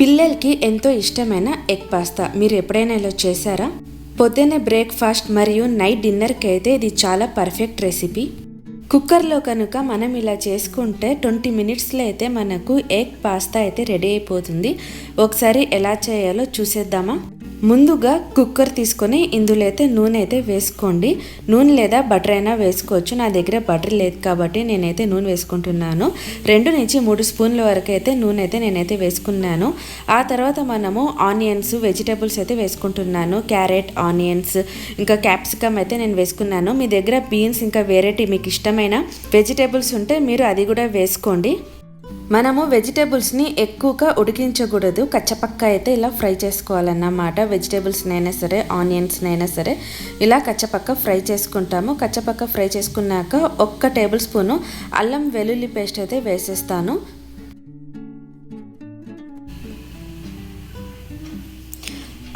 పిల్లలకి ఎంతో ఇష్టమైన ఎగ్ పాస్తా. మీరు ఎప్పుడైనా ఇలా చేశారా? పొద్దున్నే బ్రేక్ఫాస్ట్ మరియు నైట్ డిన్నర్కి అయితే ఇది చాలా పర్ఫెక్ట్ రెసిపీ. కుక్కర్లో కనుక మనం ఇలా చేసుకుంటే ట్వంటీ మినిట్స్లో అయితే మనకు ఎగ్ పాస్తా అయితే రెడీ అయిపోతుంది. ఒకసారి ఎలా చేయాలో చూసేద్దామా? ముందుగా కుక్కర్ తీసుకొని ఇందులో అయితే నూనె అయితే వేసుకోండి. నూనె లేదా బటర్ అయినా వేసుకోవచ్చు. నా దగ్గర బటర్ లేదు కాబట్టి నేనైతే నూనె వేసుకుంటున్నాను. రెండు నుంచి మూడు స్పూన్ల వరకు అయితే నూనె అయితే నేనైతే వేసుకున్నాను. ఆ తర్వాత మనము ఆనియన్స్ వెజిటేబుల్స్ అయితే వేసుకుంటున్నాను. క్యారెట్ ఆనియన్స్ ఇంకా క్యాప్సికమ్ అయితే నేను వేసుకున్నాను. మీ దగ్గర బీన్స్ ఇంకా వెరైటీ మీకు ఇష్టమైన వెజిటేబుల్స్ ఉంటే మీరు అది కూడా వేసుకోండి. మనము వెజిటేబుల్స్ని ఎక్కువగా ఉడికించకూడదు. కచ్చపక్క అయితే ఇలా ఫ్రై చేసుకోవాలన్నమాట. వెజిటేబుల్స్నైనా సరే ఆనియన్స్నైనా సరే ఇలా కచ్చపక్క ఫ్రై చేసుకుంటాము. కచ్చపక్క ఫ్రై చేసుకున్నాక ఒక్క టేబుల్ స్పూను అల్లం వెల్లుల్లి పేస్ట్ అయితే వేసేస్తాను.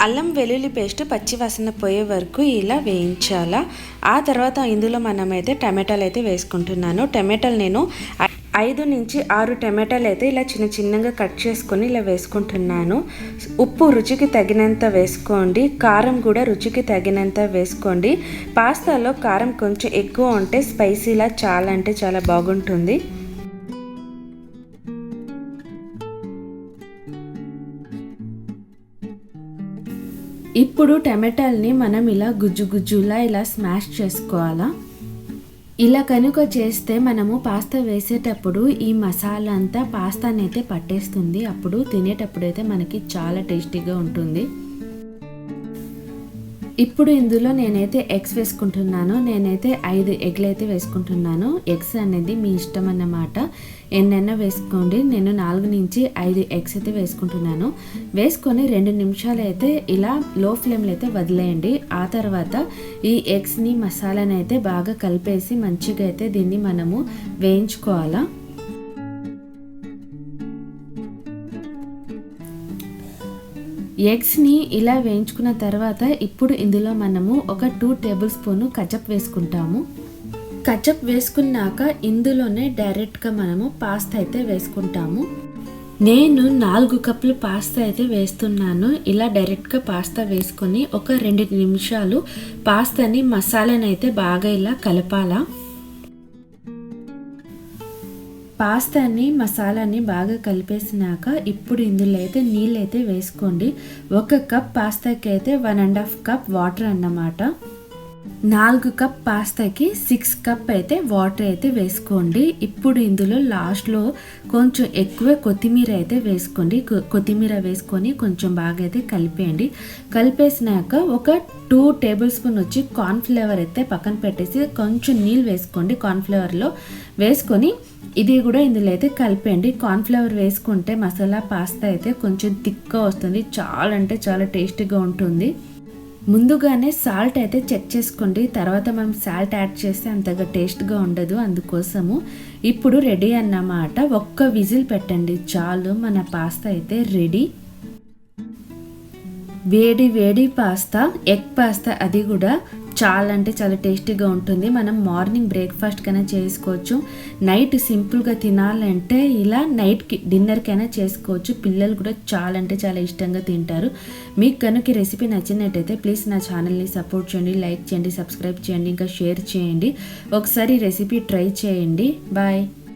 అల్లం వెల్లుల్లి పేస్ట్ పచ్చి వాసన పోయే వరకు ఇలా వేయించాలా. ఆ తర్వాత ఇందులో మనమైతే టమాటాలు అయితే వేసుకుంటున్నాను. టమాటాలు నేను ఐదు నుంచి ఆరు టమాటాలు అయితే ఇలా చిన్న చిన్నగా కట్ చేసుకొని ఇలా వేసుకుంటున్నాను. ఉప్పు రుచికి తగినంత వేసుకోండి. కారం కూడా రుచికి తగినంత వేసుకోండి. పాస్తాలో కారం కొంచెం ఎక్కువ ఉంటే స్పైసీలా చాలా అంటే చాలా బాగుంటుంది. ఇప్పుడు టమాటాలని మనం ఇలా గుజ్జు గుజ్జులా ఇలా స్మాష్ చేసుకోవాలా. ఇలా కనుక చేస్తే మనము పాస్తా వేసేటప్పుడు ఈ మసాలా అంతా పాస్తాని అయితే పట్టేస్తుంది. అప్పుడు తినేటప్పుడు అయితే మనకి చాలా టేస్టీగా ఉంటుంది. ఇప్పుడు ఇందులో నేనైతే ఎగ్స్ వేసుకుంటున్నాను. నేనైతే ఐదు ఎగ్లు అయితే వేసుకుంటున్నాను. ఎగ్స్ అనేది మీ ఇష్టం అన్నమాట. ఎన్నైనా వేసుకోండి. నేను నాలుగు నుంచి ఐదు ఎగ్స్ అయితే వేసుకుంటున్నాను. వేసుకొని రెండు నిమిషాలు అయితే ఇలా లో ఫ్లేమ్లో అయితే వదిలేయండి. ఆ తర్వాత ఈ ఎగ్స్ని మసాలాని అయితే బాగా కలిపేసి మంచిగా అయితే దీన్ని మనము వేయించుకోవాలా? ఎగ్స్ని ఇలా వేయించుకున్న తర్వాత ఇప్పుడు ఇందులో మనము ఒక టూ టేబుల్ స్పూన్ కచప్ వేసుకుంటాము. కచప్ వేసుకున్నాక ఇందులోనే డైరెక్ట్గా మనము పాస్తా అయితే వేసుకుంటాము. నేను నాలుగు కప్పులు పాస్తా అయితే వేస్తున్నాను. ఇలా డైరెక్ట్గా పాస్తా వేసుకొని ఒక రెండు నిమిషాలు పాస్తాని మసాలాని అయితే బాగా ఇలా కలపాలా. పాస్తాని మసాలాని బాగా కలిపేసినాక ఇప్పుడు ఇందులో అయితే నీళ్ళు అయితే వేసుకోండి. ఒక కప్ పాస్తాకి అయితే one and half cup water అన్నమాట. నాలుగు కప్ పాస్తాకి సిక్స్ కప్ అయితే వాటర్ అయితే వేసుకోండి. ఇప్పుడు ఇందులో లాస్ట్లో కొంచెం ఎక్కువ కొత్తిమీర అయితే వేసుకోండి. కొత్తిమీర వేసుకొని కొంచెం బాగా అయితే కలిపేయండి. కలిపేసినాక ఒక టూ టేబుల్ స్పూన్ వచ్చి కార్న్ఫ్లేవర్ అయితే పక్కన పెట్టేసి కొంచెం నీళ్ళు వేసుకోండి. కార్న్ఫ్లేవర్లో వేసుకొని ఇది కూడా ఇందులో అయితే కలిపేయండి. కార్న్ఫ్లవర్ వేసుకుంటే మసాలా పాస్తా అయితే కొంచెం థిక్గా వస్తుంది. చాలా అంటే చాలా టేస్టీగా ఉంటుంది. ముందుగానే సాల్ట్ అయితే చెక్ చేసుకోండి. తర్వాత మనం సాల్ట్ యాడ్ చేస్తే అంతగా టేస్ట్గా ఉండదు. అందుకోసము ఇప్పుడు రెడీ అన్నమాట. ఒక్క విజిల్ పెట్టండి. చాలు మన పాస్తా అయితే రెడీ వేడి వేడి పాస్తా ఎగ్ పాస్తా అది కూడా చాలా అంటే చాలా టేస్టీగా ఉంటుంది. మనం మార్నింగ్ బ్రేక్ఫాస్ట్ కైనా చేసుకోవచ్చు. నైట్ సింపుల్గా తినాలంటే ఇలా నైట్కి డిన్నర్కైనా చేసుకోవచ్చు. పిల్లలు కూడా చాలా అంటే చాలా ఇష్టంగా తింటారు. మీకు కనుక రెసిపీ నచ్చినట్టయితే ప్లీజ్ నా ఛానల్ని సపోర్ట్ చేయండి లైక్ చేయండి సబ్స్క్రైబ్ చేయండి ఇంకా షేర్ చేయండి. ఒకసారి రెసిపీ ట్రై చేయండి. బాయ్.